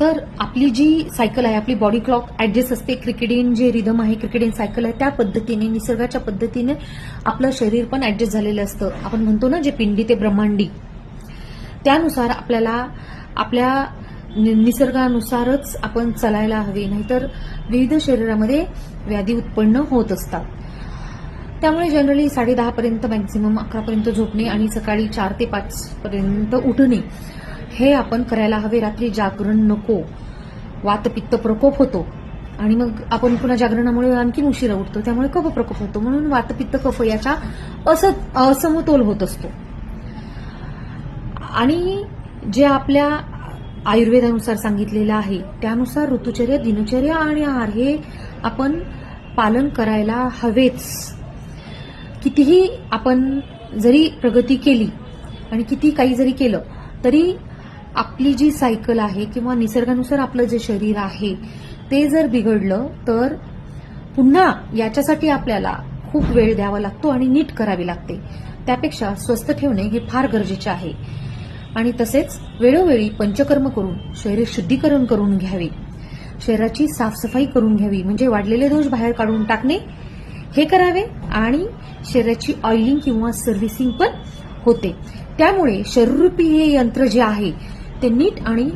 तर आपली जी सायकल आहे आपली बॉडी क्लॉक ऍडजस्ट असते क्रिकेटिन जे रिदम आहे क्रिकेटिन सायकल आहे त्या पद्धतीने निसर्गाच्या पद्धतीने आपलं शरीर पण ऍडजस्ट झालेलं असतं. आपण म्हणतो ना जे पिंडी ते ब्रह्मांडी. त्यानुसार आपल्याला आपल्या नि- निसर्गानुसारच आपण चालायला हवे. नाहीतर विविध शरीरामध्ये व्याधी उत्पन्न होत असतात. त्यामुळे जनरली साडे पर्यंत मॅक्झिमम अकरापर्यंत झोपणे आणि सकाळी चार ते पाच पर्यंत उठणे. हे आपण करायला हवे रात्री जागरण नको. वातपित्त प्रकोप होतो. आणि मग आपण पुन्हा जागरणामुळे आणखीन उशिरा उठतो त्यामुळे कफ प्रकोप होतो. म्हणून वातपित्त कफ याचा असमतोल होत असतो. आणि जे आपल्या आयुर्वेदानुसार सांगितलेलं आहे त्यानुसार ऋतुचर्या दिनचर्या आणि आहार हे आपण पालन करायला हवेच. कितीही आपण जरी प्रगती केली आणि किती काही जरी केलं तरी आपली जी सायकल आहे किंवा निसर्गानुसार आपलं जे शरीर आहे ते जर बिघडलं तर पुन्हा याच्यासाठी आपल्याला खूप वेळ द्यावा लागतो आणि नीट करावी लागते. त्यापेक्षा स्वस्थ ठेवणे हे फार गरजेचे आहे. आणि तसेच वेळोवेळी पंचकर्म करून शरीर शुद्धीकरण करून घ्यावे. शरीराची साफसफाई करून घ्यावी. म्हणजे वाढलेले दोष बाहेर काढून टाकणे हे करावे आणि शरीराची ऑइलिंग किंवा सर्व्हिसिंग पण होते. त्यामुळे शरीररूपी हे यंत्र जे आहे ते नीट आणि